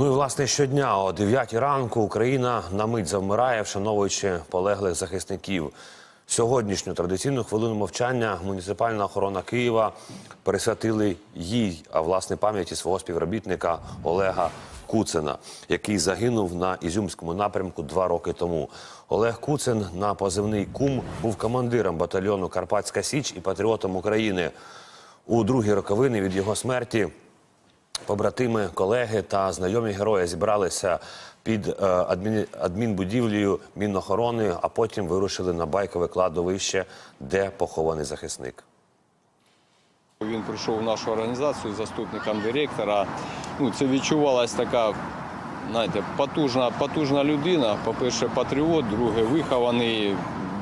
Ну і власне щодня о 9 ранку Україна на мить завмирає, вшановуючи полеглих захисників. Сьогоднішню традиційну хвилину мовчання муніципальна охорона Києва присвятили їй, а власне пам'яті свого співробітника Олега Куцина, який загинув на Ізюмському напрямку два роки тому. Олег Куцин на позивний кум був командиром батальйону Карпатська Січ і патріотом України. У другі роковини від його смерті Побратими, колеги та знайомі герої зібралися під е, адмін... адмінбудівлею Мінохорони, а потім вирушили на байкове кладовище, де похований захисник. Він прийшов в нашу організацію заступником директора. Ну, це відчувалась така, знаєте, потужна, потужна людина. По-перше, патріот, друге, вихований,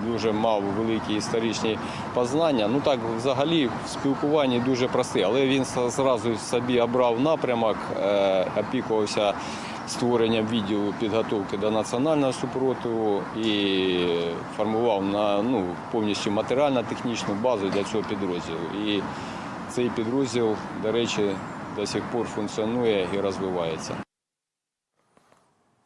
дуже мав великі історичні познання. Ну так, взагалі, в спілкуванні дуже простий, але він зразу собі обрав напрямок, е, опікувався створенням відділу підготовки до національного супротиву і формував на ну, повністю матеріально-технічну базу для цього підрозділу. І цей підрозділ, до речі, до сих пор функціонує і розвивається.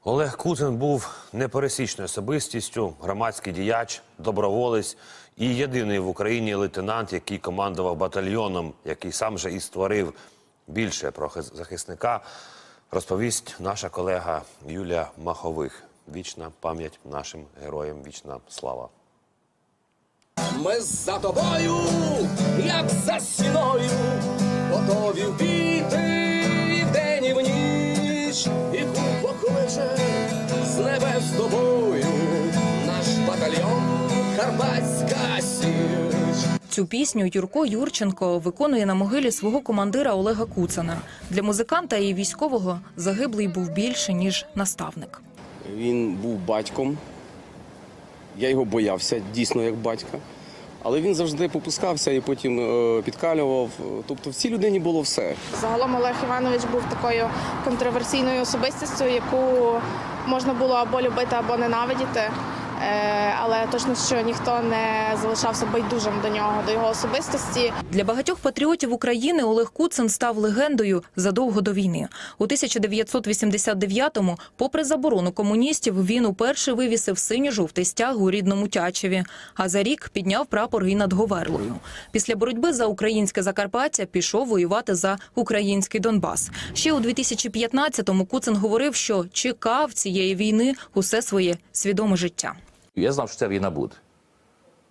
Олег Куцин був непересічною особистістю, громадський діяч, доброволець і єдиний в Україні лейтенант, який командував батальйоном, який сам же і створив більше про захисника, розповість наша колега Юлія Махових. Вічна пам'ять нашим героям, вічна слава. Ми за тобою, як за стіною, готові вбити небес з тобою, наш батальйон Карпатська Січ. Цю пісню Юрко Юрченко виконує на могилі свого командира Олега Куцина. Для музиканта і військового загиблий був більше ніж наставник. Він був батьком. Я його боявся дійсно як батька. Але він завжди попускався і потім е, підкалював. Тобто в цій людині було все. Загалом Олег Іванович був такою контроверсійною особистістю, яку можна було або любити, або ненавидіти. Е, Але точно, що ніхто не залишався байдужим до нього, до його особистості. Для багатьох патріотів України Олег Куцин став легендою задовго до війни. У 1989-му, попри заборону комуністів, він уперше вивісив синьо-жовтий стяг у рідному Тячеві, а за рік підняв прапор і над Говерлою. Після боротьби за українське Закарпаття пішов воювати за український Донбас. Ще у 2015-му Куцин говорив, що чекав цієї війни усе своє свідоме життя. Я знав, що ця війна буде.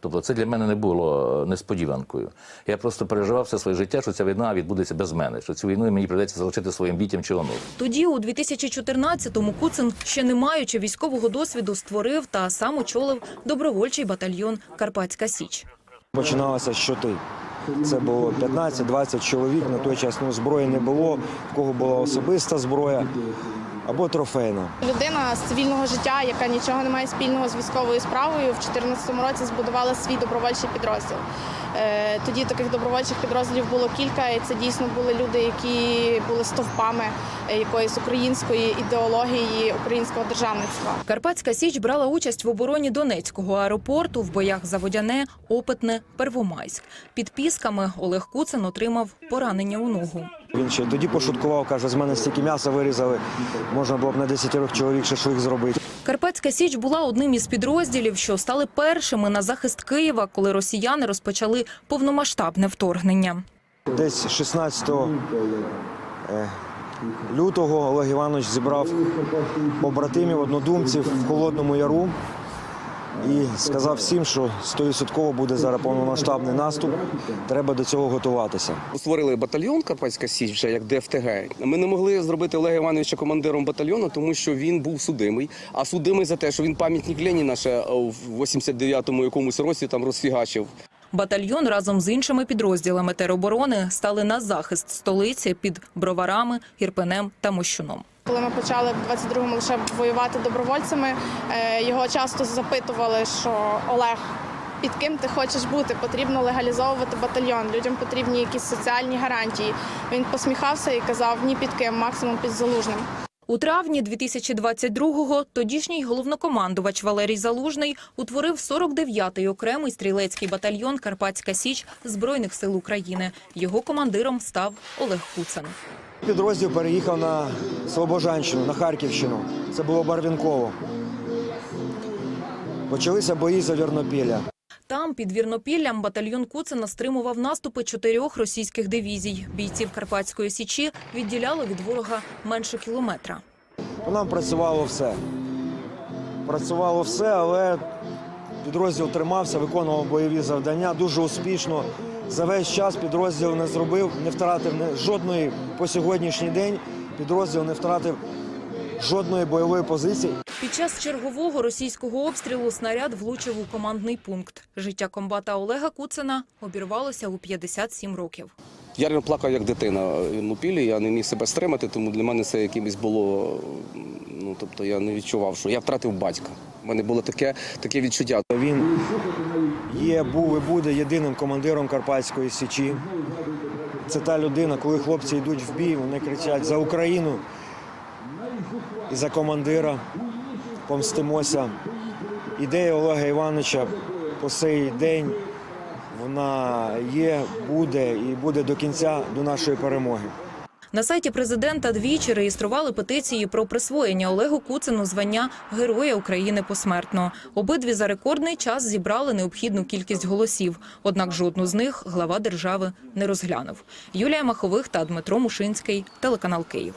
Тобто це для мене не було несподіванкою. Я просто переживав все своє життя, що ця війна відбудеться без мене, що цю війну мені прийдеться залишити своїм дітям чи онукам. Тоді, у 2014-му, Куцин, ще не маючи військового досвіду, створив та сам очолив добровольчий батальйон Карпатська Січ. Починалося з щоти. Це було 15-20 чоловік. На той час ну, зброї не було, в кого була особиста зброя або трофейна. Людина з цивільного життя, яка нічого не має спільного з військовою справою, в 2014 році збудувала свій добровольчий підрозділ. Е, Тоді таких добровольчих підрозділів було кілька, і це дійсно були люди, які були стовпами е, якоїсь української ідеології, українського державництва. Карпатська Січ брала участь в обороні Донецького аеропорту в боях за Водяне, Опитне, Первомайськ. Під Пісками Олег Куцин отримав поранення у ногу. Він ще тоді пошуткував, каже, з мене стільки м'яса вирізали, можна було б на 10 чоловік шашлик зробити. Карпатська Січ була одним із підрозділів, що стали першими на захист Києва, коли росіяни розпочали повномасштабне вторгнення. Десь 16 е, лютого Олег Іванович зібрав побратимів, однодумців в Холодному Яру і сказав всім, що 100% буде зараз повномасштабний наступ, треба до цього готуватися. Створили батальйон Карпатська Січ вже як ДФТГ. Ми не могли зробити Олега Івановича командиром батальйону, тому що він був судимий. А судимий за те, що він пам'ятник Леніна ще в 89-му якомусь році там розфігачив. Батальйон разом з іншими підрозділами тероборони стали на захист столиці під Броварами, Ірпенем та Мощуном. Коли ми почали в 22-му лише воювати добровольцями, е, його часто запитували, що Олег. Під ким ти хочеш бути? Потрібно легалізовувати батальйон. Людям потрібні якісь соціальні гарантії. Він посміхався і казав ні під ким, максимум під залужним. У травні 2022-го тодішній головнокомандувач Валерій Залужний утворив 49-й окремий стрілецький батальйон Карпатська Січ Збройних сил України. Його командиром став Олег Куцин. Підрозділ переїхав на Слобожанщину, на Харківщину. Це було Барвінково. Почалися бої за Вірнопілля. Там, під Вірнопіллям, батальйон Куцина стримував наступи чотирьох російських дивізій. Бійців Карпатської Січі відділяло від ворога менше кілометра. Нам працювало все. Працювало все, але підрозділ тримався, виконував бойові завдання дуже успішно. За весь час підрозділ не зробив, не втратив жодної по сьогоднішній день. Підрозділ не втратив жодної бойової позиції. Під час чергового російського обстрілу снаряд влучив у командний пункт. Життя комбата Олега Куцина обірвалося у 57 років. Я плакав як дитина в Лупілі, я не міг себе стримати, тому для мене це якимось було. Ну тобто я не відчував, що я втратив батька. У мене було таке, таке відчуття. Він є, був і буде єдиним командиром Карпатської Січі. Це та людина, коли хлопці йдуть в бій, вони кричать за Україну і за командира. Помстимося. Ідея Олега Івановича по сей день вона є, буде і буде до кінця до нашої перемоги. На сайті президента двічі реєстрували петиції про присвоєння Олегу Куцину звання Героя України посмертно. Обидві за рекордний час зібрали необхідну кількість голосів. Однак жодну з них глава держави не розглянув. Юлія Махових та Дмитро Мушинський, телеканал Київ.